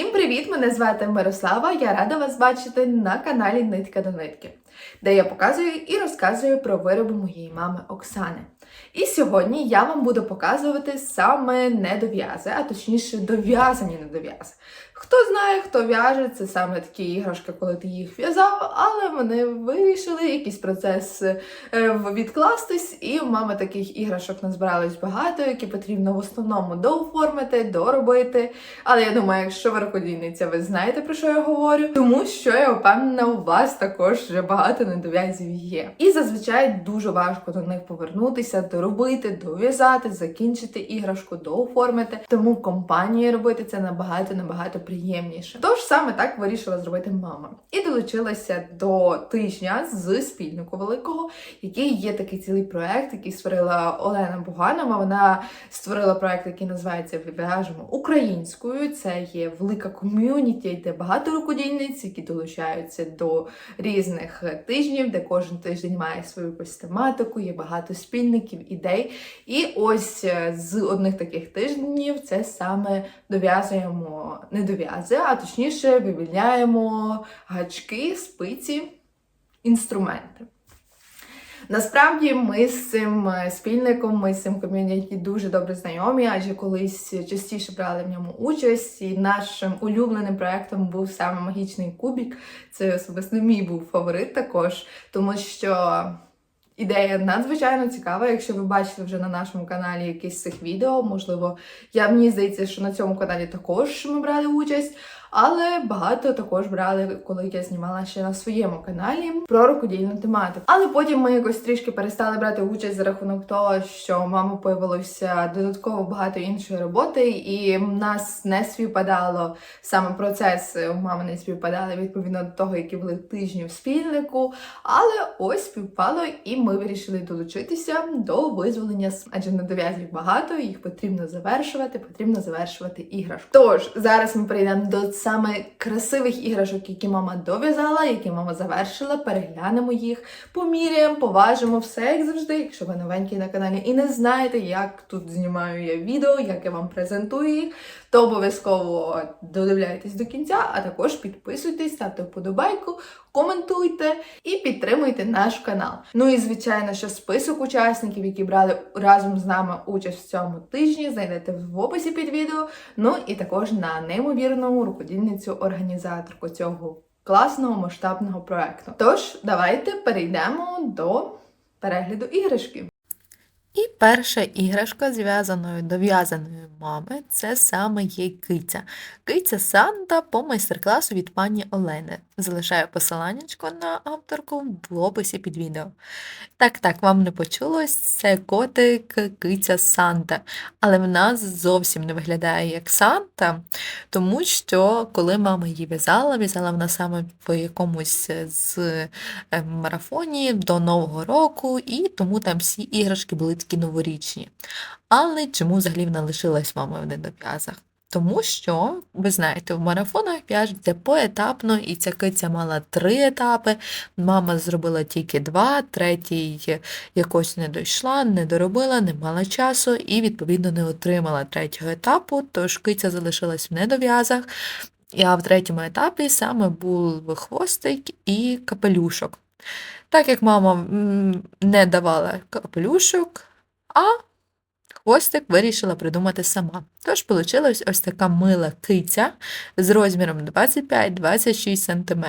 Всім привіт! Мене звати Мирослава. Я рада вас бачити на каналі Нитка до нитки, де я показую і розказую про вироби моєї мами Оксани. І сьогодні я вам буду показувати саме недов'язи, а точніше дов'язані недов'язи. Хто знає, хто в'яже, це саме такі іграшки, коли ти їх в'язав, але вони вирішили якийсь процес е, відкластись, і у мами таких іграшок назбиралось багато, які потрібно в основному дооформити, доробити. Але я думаю, якщо ви рукодійниця, ви знаєте про що я говорю, тому що я впевнена, у вас також вже багато недов'язів є. І зазвичай дуже важко до них повернутися, доробити, дов'язати, закінчити іграшку, дооформити. Тому компанії робити це набагато набагато приємніше. Тож саме так вирішила зробити мама. І долучилася до тижня з спільнику великого, який є такий цілий проект, який створила Олена Буганова. Вона створила проект, який називається В'яжемо українською. Це є велика ком'юніті, де багато рукодільниць, які долучаються до різних тижнів, де кожен тиждень має свою якусь тематику, є багато спільників, ідей. І ось е, з одних таких тижнів це саме дов'язуємо не дов'язи, а точніше вивільняємо гачки, спиці, інструменти. Насправді ми з цим е, спільником, ми з цим ком'юніті дуже добре знайомі, адже колись частіше брали в ньому участь. І нашим улюбленим проектом був саме магічний кубік. Це особисто мій був фаворит також, тому що. Ідея надзвичайно цікава. Якщо ви бачите вже на нашому каналі якісь з цих відео, можливо, я мені здається, що на цьому каналі також ми брали участь. Але багато також брали, коли я знімала ще на своєму каналі про рукодільну тематику. Але потім ми якось трішки перестали брати участь за рахунок того, що мама появилося додатково багато іншої роботи, і нас не співпадало саме процеси. У мами не співпадали відповідно до того, які були тижні в спільнику. Але ось співпало, і ми вирішили долучитися до визволення, адже на недов'язів багато, їх потрібно завершувати, потрібно завершувати іграшку. Тож зараз ми прийдемо до саме красивих іграшок, які мама дов'язала, які мама завершила. Переглянемо їх, поміряємо, поважимо все, як завжди. Якщо ви новенькі на каналі і не знаєте, як тут знімаю я відео, як я вам презентую їх, то обов'язково додивляйтесь до кінця, а також підписуйтесь, ставте вподобайку, коментуйте і підтримуйте наш канал. Ну і звичайно, що список учасників, які брали разом з нами участь в цьому тижні, знайдете в описі під відео. Ну і також на неймовірному рукодільницю організаторку цього класного масштабного проекту. Тож, давайте перейдемо до перегляду іграшки. І перша іграшка зв'язаною дов'язаною мами це саме є киця. Киця Санта по майстер-класу від пані Олени. Залишаю посиланнячко на авторку в описі під відео. Так, так, вам не почулось, це котик киця Санта. Але в нас зовсім не виглядає як Санта, тому що коли мама її в'язала, в'язала вона саме в якомусь з е, марафоні до Нового року, і тому там всі іграшки були такі новорічні. Але чому взагалі вона лишилась мамою в недов'язах? Тому що, ви знаєте, в марафонах в'яжеться поетапно, і ця киця мала три етапи. Мама зробила тільки два, третій якось не дійшла, не доробила, не мала часу і, відповідно, не отримала третього етапу, тож киця залишилась в недов'язах. А в третьому етапі саме був хвостик і капелюшок. Так як мама не давала капелюшок, а хвостик вирішила придумати сама. Тож вийшла ось така мила киця з розміром 25-26 см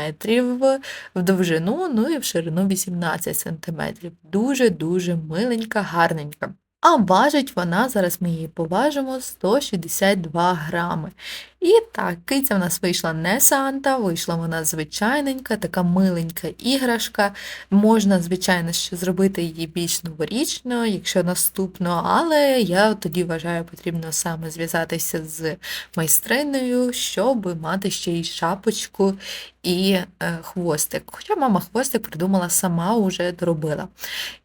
в довжину, ну і в ширину 18 см. Дуже-дуже миленька, гарненька. А важить вона, зараз ми її поважимо, 162 грами. І так, киця в нас вийшла не Санта, вийшла вона звичайненька, така миленька іграшка. Можна, звичайно, ще зробити її більш новорічно, якщо наступно, але я тоді вважаю, потрібно саме зв'язатися з майстриною, щоб мати ще й шапочку і е, хвостик. Хоча мама хвостик придумала сама, уже доробила.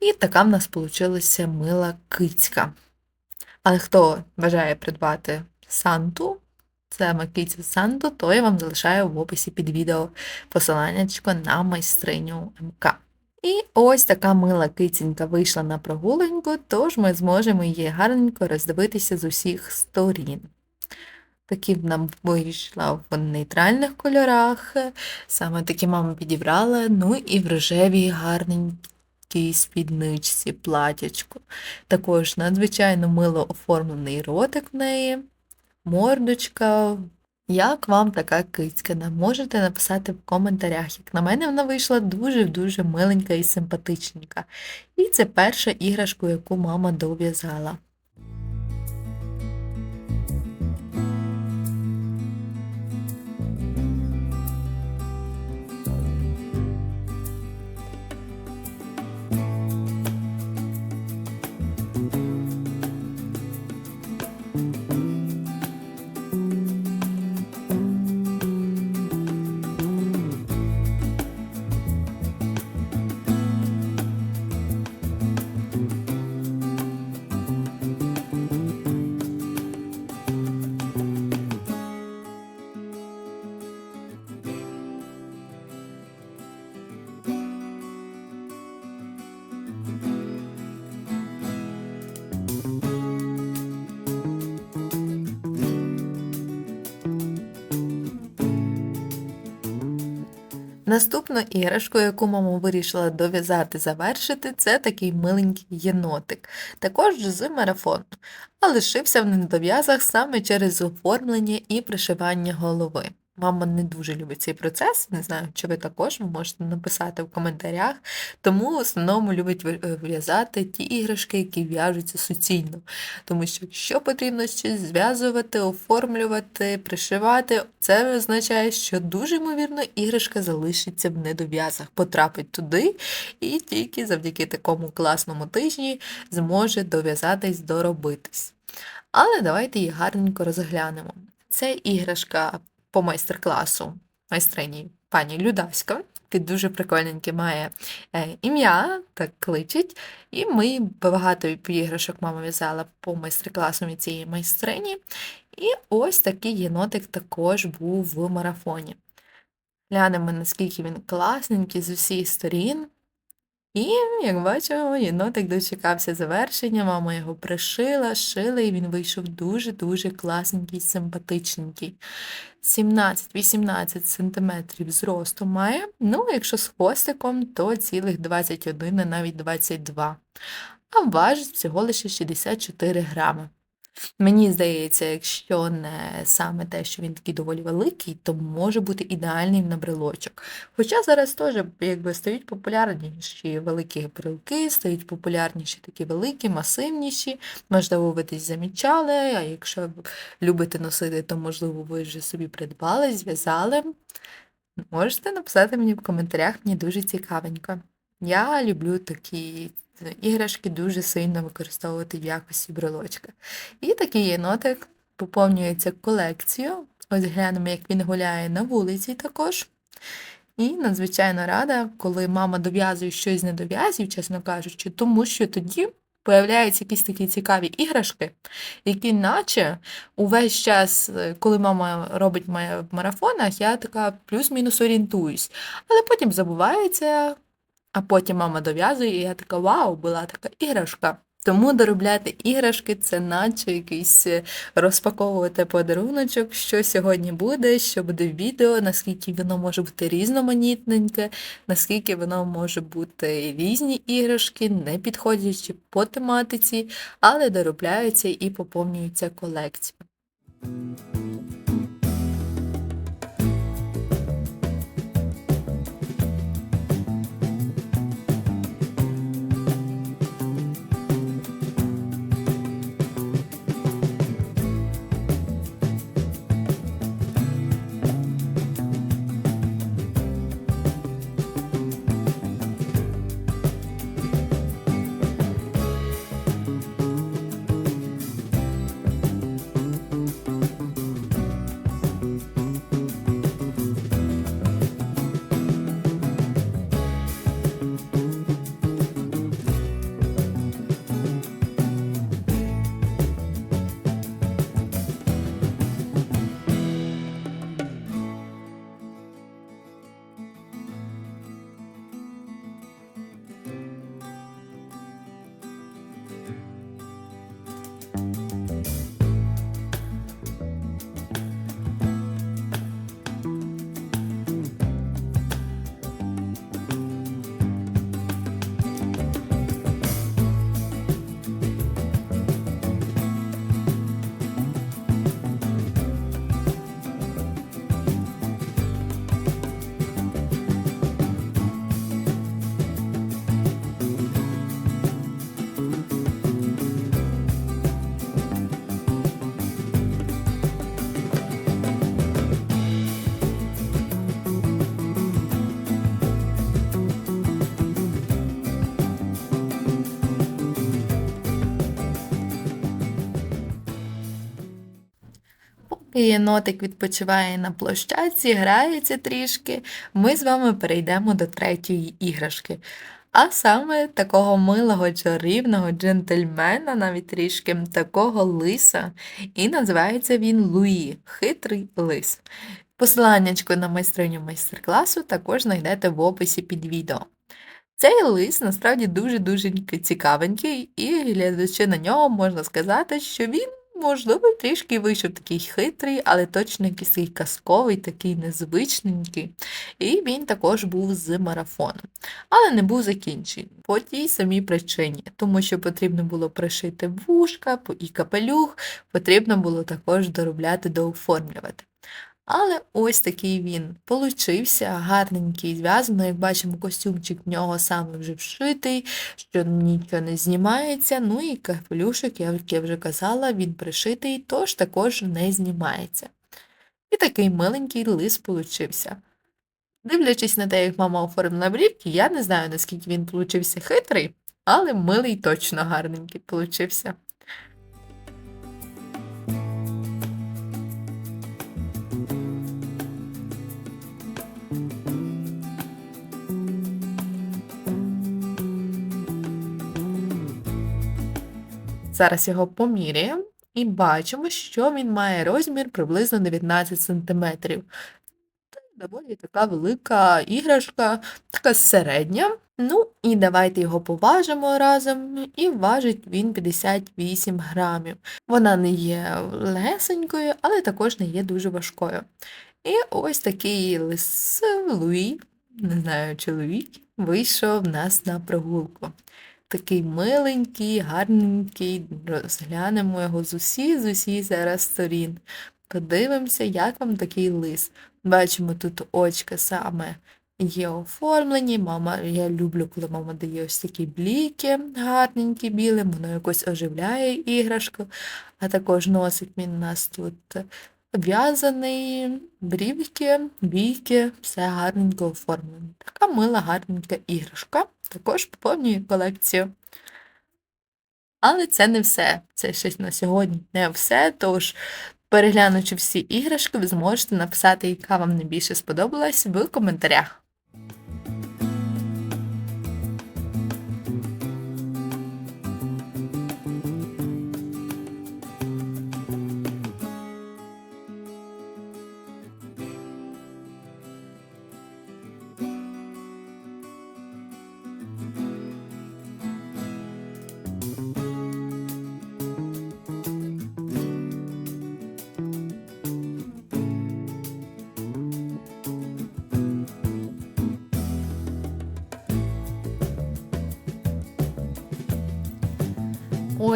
І така в нас вийшла мила кицька. Але хто бажає придбати Санту, це Макіця Санту, то я вам залишаю в описі під відео посилання на майстриню МК. І ось така мила кицінька вийшла на прогулянку, тож ми зможемо її гарненько роздивитися з усіх сторін. Такі в нам вийшла в нейтральних кольорах. Саме такі мама підібрала. Ну і в рожевій гарненькій спідничці платячку. Також надзвичайно мило оформлений ротик в неї, мордочка. Як вам така кицькина? Можете написати в коментарях. Як на мене, вона вийшла дуже-дуже миленька і симпатичненька. І це перша іграшка, яку мама дов'язала. Наступну іграшку, яку мама вирішила дов'язати, завершити, це такий миленький єнотик, також з марафону, а лишився в недов'язах саме через оформлення і пришивання голови. Мама не дуже любить цей процес, не знаю, чи ви також ви можете написати в коментарях, тому в основному любить е, в'язати ті іграшки, які в'яжуться суцільно. Тому що якщо потрібно щось зв'язувати, оформлювати, пришивати, це означає, що дуже ймовірно іграшка залишиться в недов'язах, потрапить туди і тільки завдяки такому класному тижні зможе дов'язатись, доробитись. Але давайте її гарненько розглянемо. Це іграшка по майстер-класу майстрині пані Людаська. Під дуже прикольненьке має е, ім'я, так кличуть. І ми багато іграшок мама в'язала по майстер-класу від цієї майстрині. І ось такий єнотик також був в марафоні. Глянемо, наскільки він класненький з усіх сторін. І, як бачимо, єнотик дочекався завершення, мама його пришила, шила, і він вийшов дуже-дуже класненький, симпатичненький. 17-18 см зросту має, ну, якщо з хвостиком, то цілих 21, а навіть 22. А важить всього лише 64 грами. Мені здається, якщо не саме те, що він такий доволі великий, то може бути ідеальний на брелочок. Хоча зараз теж якби стають популярніші великі брелки, стають популярніші такі великі, масивніші. Можливо, ви десь замічали, а якщо любите носити, то можливо ви вже собі придбали, зв'язали. Можете написати мені в коментарях, мені дуже цікавенько. Я люблю такі іграшки дуже сильно використовувати в якості брелочка. І такий єнотик поповнюється колекцією. Ось глянемо, як він гуляє на вулиці також. І надзвичайно рада, коли мама дов'язує щось з недов'язів, чесно кажучи, тому що тоді появляються якісь такі цікаві іграшки, які наче увесь час, е, коли мама робить в марафонах, я така плюс-мінус орієнтуюсь. Але потім забувається, а потім мама дов'язує, і я така вау, була така іграшка. Тому доробляти іграшки це наче якийсь е, розпаковувати подаруночок, що сьогодні буде, що буде в відео, наскільки воно може бути різноманітненьке, наскільки воно може бути різні іграшки, не підходячи по тематиці, але доробляються і поповнюються колекцію. Єнотик відпочиває на площадці, грається трішки. Ми з вами перейдемо до третьої іграшки. А саме такого милого чарівного джентльмена, навіть трішки такого лиса. І називається він Луї, хитрий лис. Посиланнячко на майстриню майстер-класу також знайдете в описі під відео. Цей лис насправді дуже-дуже цікавенький, і глядачи на нього можна сказати, що він, можливо, трішки вийшов такий хитрий, але точно якийсь казковий, такий незвичненький. І він також був з марафоном. Але не був закінчений по тій самій причині, тому що потрібно було пришити вушка і капелюх, потрібно було також доробляти, дооформлювати. Але ось такий він получився, гарненький, зв'язано, як бачимо, костюмчик в нього саме вже вшитий, що нічого не знімається. Ну і капелюшок, я- як я вже казала, він пришитий, тож також не знімається. І такий миленький лис получився. Дивлячись на те, як мама оформила брівки, я не знаю, наскільки він получився хитрий, але милий точно гарненький получився. Зараз його поміряємо і бачимо, що він має розмір приблизно 19 см. Це доволі така велика іграшка, така середня. Ну, і давайте його поважимо разом, і важить він 58 грамів. Вона не є легесенькою, але також не є дуже важкою. І ось такий лис Луї, не знаю, чоловік, вийшов в нас на прогулку. Такий миленький, гарненький, розглянемо його з усіх, з усіх зараз сторін. Подивимося, як вам такий лис. Бачимо, тут очка саме є оформлені. Мама, я люблю, коли мама дає ось такі бліки гарненькі білі, воно якось оживляє іграшку. А також носик він у нас тут в'язаний, брівки, бійки, все гарненько оформлено. Така мила, гарненька іграшка. Також поповнює колекцію. Але це не все. Це щось на сьогодні не все. Тож, переглянувши всі іграшки, ви зможете написати, яка вам найбільше сподобалась в коментарях.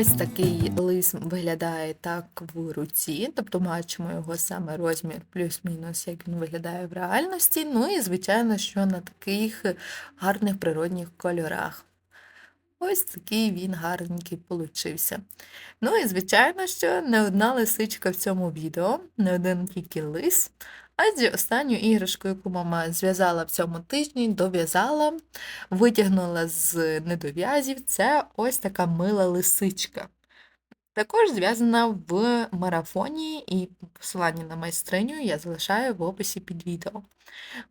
Ось такий лис виглядає так в руці, тобто бачимо його саме розмір плюс-мінус, як він виглядає в реальності. Ну і, звичайно, що на таких гарних природних кольорах. Ось такий він гарненький получився. Ну і, звичайно, що не одна лисичка в цьому відео, не один тільки лис. Адже останню іграшку, яку мама зв'язала в цьому тижні, дов'язала, витягнула з недов'язів, це ось така мила лисичка. Також зв'язана в марафоні, і посилання на майстриню я залишаю в описі під відео.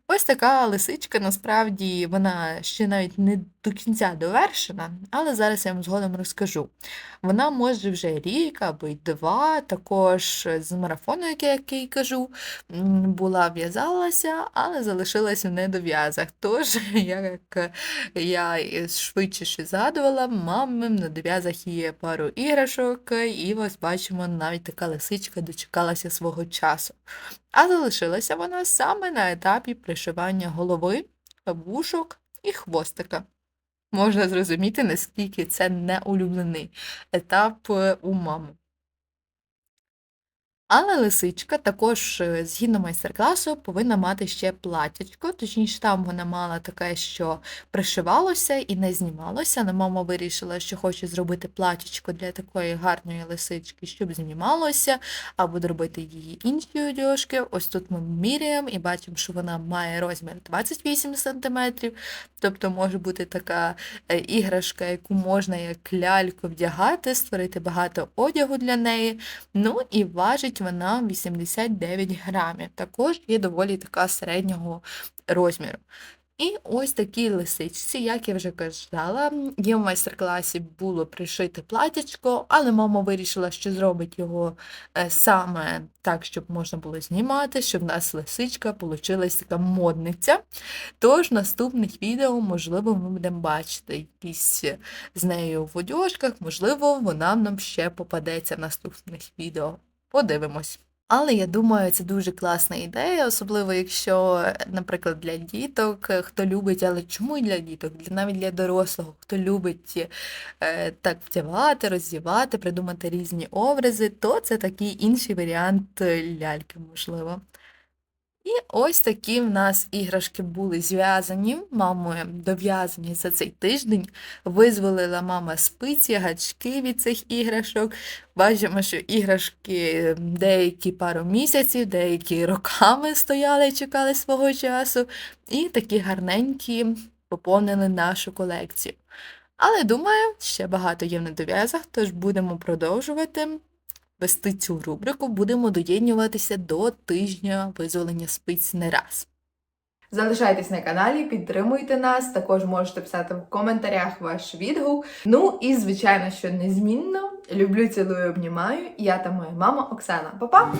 Ось така лисичка, насправді, вона ще навіть не до кінця довершена, але зараз я вам згодом розкажу. Вона може вже рік або й два, також з марафону, як я який кажу, була в'язалася, але залишилася в недов'язах. Тож, як я швидше ще згадувала, мами на дов'язах є пару іграшок, і ось бачимо, навіть така лисичка дочекалася свого часу. А залишилася вона саме на етапі пришивання голови, вушок і хвостика. Можна зрозуміти, наскільки це неулюблений етап е, у мами. Але лисичка також, е, згідно майстер-класу, повинна мати ще платячко, точніше, там вона мала таке, що пришивалося і не знімалося. Но мама вирішила, що хоче зробити платячко для такої гарної лисички, щоб знімалося, або зробити її інші одяжки. Ось тут ми міряємо і бачимо, що вона має розмір 28 см, тобто може бути така е, іграшка, яку можна як ляльку вдягати, створити багато одягу для неї. Ну і важить важить вона 89 грамів. Також є доволі така середнього розміру. І ось такі лисичці, як я вже казала, є в майстер-класі було пришити платячко, але мама вирішила, що зробить його е, саме так, щоб можна було знімати, щоб в нас лисичка получилась така модниця. Тож в наступних відео, можливо, ми будемо бачити якісь е, з нею в одяжках, можливо, вона нам ще попадеться в наступних відео. Подивимось. Але я думаю, це дуже класна ідея, особливо якщо, наприклад, для діток, е, хто любить, але чому і для діток, для навіть для дорослого, хто любить е, так вдягати, роздівати, придумати різні образи, то це такий інший варіант е, ляльки, можливо. І ось такі в нас іграшки були зв'язані, мамою дов'язані за цей тиждень. Визволила мама спиці, гачки від цих іграшок. Бачимо, що іграшки деякі пару місяців, деякі роками стояли і чекали свого часу. І такі гарненькі поповнили нашу колекцію. Але думаю, ще багато є в недов'язах, тож будемо продовжувати вести цю рубрику, будемо доєднюватися до тижня визволення спиць не раз. Залишайтесь на каналі, підтримуйте нас. Також можете писати в коментарях ваш відгук. Ну і звичайно, що незмінно люблю, цілую, обнімаю. Я та моя мама Оксана. Па-па!